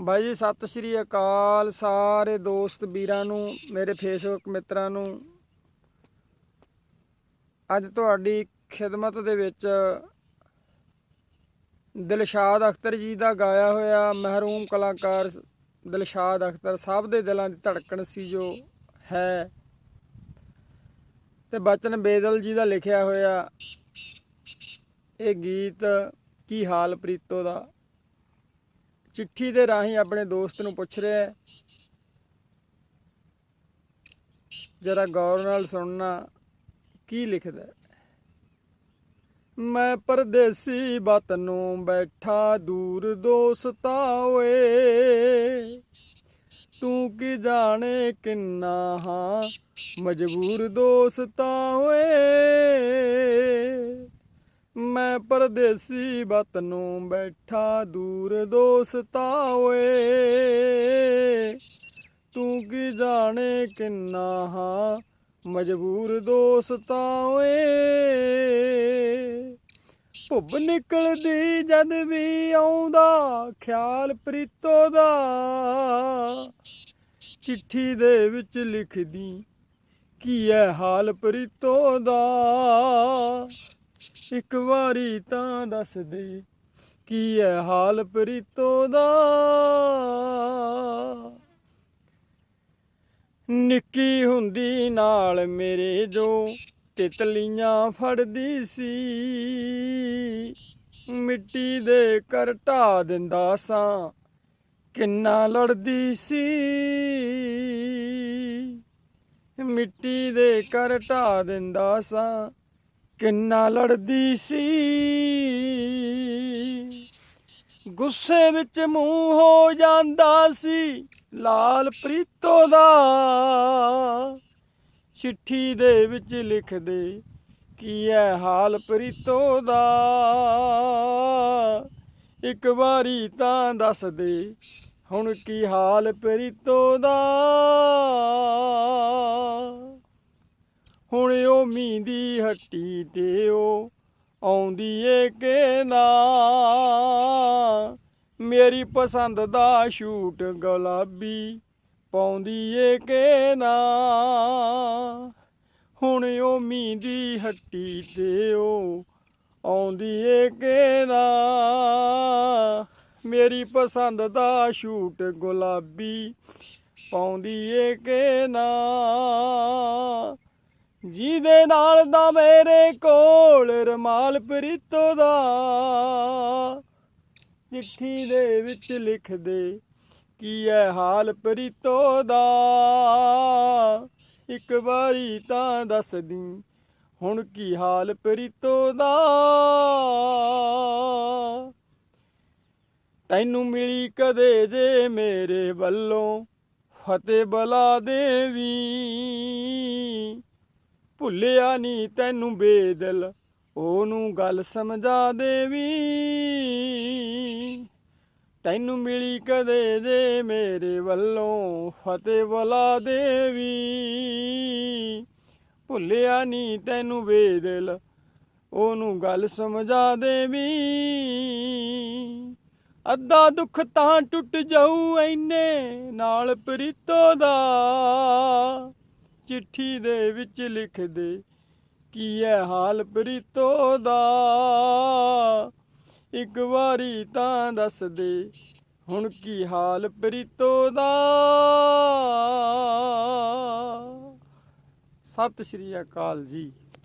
ਬਾਈ ਜੀ, ਸਤਿ ਸ਼੍ਰੀ ਅਕਾਲ ਸਾਰੇ ਦੋਸਤ ਵੀਰਾਂ ਨੂੰ, ਮੇਰੇ ਫੇਸਬੁੱਕ ਮਿੱਤਰਾਂ ਨੂੰ। ਅੱਜ ਤੁਹਾਡੀ ਖਿਦਮਤ ਦੇ ਵਿੱਚ ਦਿਲਸ਼ਾਦ ਅਖਤਰ ਜੀ ਦਾ ਗਾਇਆ ਹੋਇਆ ਮਹਿਰੂਮ ਕਲਾਕਾਰ ਦਿਲਸ਼ਾਦ ਅਖਤਰ ਸਭ ਦੇ ਦਿਲਾਂ ਦੀ ਧੜਕਣ ਸੀ ਜੋ ਹੈ। ਤੇ ਬਚਨ ਬੇਦਲ ਜੀ ਦਾ ਲਿਖਿਆ ਹੋਇਆ ਇਹ ਗੀਤ ਕੀ ਹਾਲ ਪ੍ਰੀਤੋ ਦਾ? ਚਿੱਠੀ ਦੇ ਰਾਹੀਂ ਆਪਣੇ ਦੋਸਤ ਨੂੰ ਪੁੱਛ ਰਿਹਾ ਹੈ। ਜਰਾ ਗੌਰ ਨਾਲ ਸੁਣਨਾ, ਕੀ ਲਿਖਦਾ ਹੈ? ਮੈਂ ਪਰਦੇਸੀ ਬਤ ਨੂੰ ਬੈਠਾ ਦੂਰ ਦੋਸਤਾ ਓਏ, ਤੂੰ ਕੀ ਜਾਣੇ ਕਿੰਨਾ ਹਾਂ ਮਜਬੂਰ ਦੋਸਤਾ ਓਏ? ਪਰਦੇਸੀ ਬਤ ਨੂੰ ਬੈਠਾ ਦੂਰ ਦੋਸਤਾ ਓਏ। ਤੂੰ ਕੀ ਜਾਣੇ ਕਿੰਨਾ ਹਾਂ ਮਜਬੂਰ ਦੋਸਤਾ ਓਏ। ਭੁੱਬ ਨਿਕਲਦੀ ਜਦ ਵੀ ਆਉਂਦਾ, ਖਿਆਲ ਪ੍ਰੀਤੋ ਦਾ। ਚਿੱਠੀ ਦੇ ਵਿੱਚ ਲਿਖਦੀ, ਕੀ ਹੈ ਹਾਲ ਪ੍ਰੀਤੋ ਦਾ? ਇੱਕ ਵਾਰੀ ਤਾਂ ਦੱਸ ਦੇ, ਕੀ ਹੈ ਹਾਲ ਪ੍ਰੀਤੋ ਦਾ? ਨਿੱਕੀ ਹੁੰਦੀ ਨਾਲ ਮੇਰੇ ਜੋ ਤਿਤਲੀਆਂ ਫੜਦੀ ਸੀ, ਮਿੱਟੀ ਦੇ ਘਰ ਢਾ ਦਿੰਦਾ ਸਾਂ, ਕਿੰਨਾ ਲੜਦੀ ਸੀ? ਮਿੱਟੀ ਦੇ ਘਰ ਢਾ ਦਿੰਦਾ ਸਾਂ ਕਿੰਨਾ ਲੜਦੀ ਸੀ? ਗੁੱਸੇ ਵਿੱਚ ਮੂੰਹ ਹੋ ਜਾਂਦਾ ਸੀ, ਲਾਲ ਪ੍ਰੀਤੋ ਦਾ। ਚਿੱਠੀ ਦੇ ਵਿੱਚ ਲਿਖਦੇ, ਕੀ ਹੈ ਹਾਲ ਪ੍ਰੀਤੋ ਦਾ? ਇੱਕ ਵਾਰੀ ਤਾਂ ਦੱਸ ਦੇ ਹੁਣ ਕੀ ਹਾਲ ਪ੍ਰੀਤੋ ਦਾ? ਹੁਣ ਉਹ ਮੀਂਦੀ ਹੱਟੀ ਤੇ ਉਹ ਆਉਂਦੀ ਏ ਕਿ ਮੇਰੀ ਪਸੰਦ ਦਾ ਸ਼ੂਟ ਗੁਲਾਬੀ ਪਾਉਂਦੀ ਏ ਕਿ ਨਾ। ਹੁਣ ਉਹ ਮੀਂਦੀ ਹੱਟੀ ਤੇ ਉਹ ਆਉਂਦੀ ਏ ਕਿ ਨਾ। ਮੇਰੀ ਪਸੰਦ ਦਾ ਸ਼ੂਟ ਗੁਲਾਬੀ ਪਾਉਂਦੀ ਏ ਕਿ ਜਿਹਦੇ ਨਾਲ ਦਾ ਮੇਰੇ ਕੋਲ ਰਮਾਲ ਪ੍ਰੀਤੋ ਦਾ। ਚਿੱਠੀ ਦੇ ਵਿੱਚ ਲਿਖਦੇ, ਕੀ ਹੈ ਹਾਲ ਪ੍ਰੀਤੋ ਦਾ? ਇੱਕ ਵਾਰੀ ਤਾਂ ਦੱਸਦੀ, ਹੁਣ ਕੀ ਹਾਲ ਪ੍ਰੀਤੋ ਦਾ? ਤੈਨੂੰ ਮਿਲੀ ਕਦੇ ਜੇ ਮੇਰੇ ਵੱਲੋਂ ਫਤਿਹ ਬਲਾ ਦੇਵੀ। ਭੁੱਲਿਆ ਨਹੀਂ ਤੈਨੂੰ ਬੇਦਲ, ਉਹਨੂੰ ਗੱਲ ਸਮਝਾ ਦੇਵੀ। ਤੈਨੂੰ ਮਿਲੀ ਕਦੇ ਦੇ ਮੇਰੇ ਵੱਲੋਂ ਫਤਿਹ ਬਲਾ ਦੇਵੀ। ਭੁੱਲਿਆ ਨਹੀਂ ਤੈਨੂੰ ਬੇਦਲ, ਉਹਨੂੰ ਗੱਲ ਸਮਝਾ ਦੇਵੀ। ਅੱਧਾ ਦੁੱਖ ਤਾਂ ਟੁੱਟ ਜਾਊ ਐਨੇ ਨਾਲ ਪ੍ਰੀਤੋ ਦਾ। ਚਿੱਠੀ ਦੇ ਵਿੱਚ ਲਿਖ ਦੇ ਕੀ ਹੈ ਹਾਲ ਪ੍ਰੀਤੋ ਦਾ? ਇੱਕ ਵਾਰੀ ਤਾਂ ਦੱਸ ਦੇ ਹੁਣ ਕੀ ਹਾਲ ਪ੍ਰੀਤੋ ਦਾ? ਸਤਿ ਸ਼੍ਰੀ ਅਕਾਲ ਜੀ।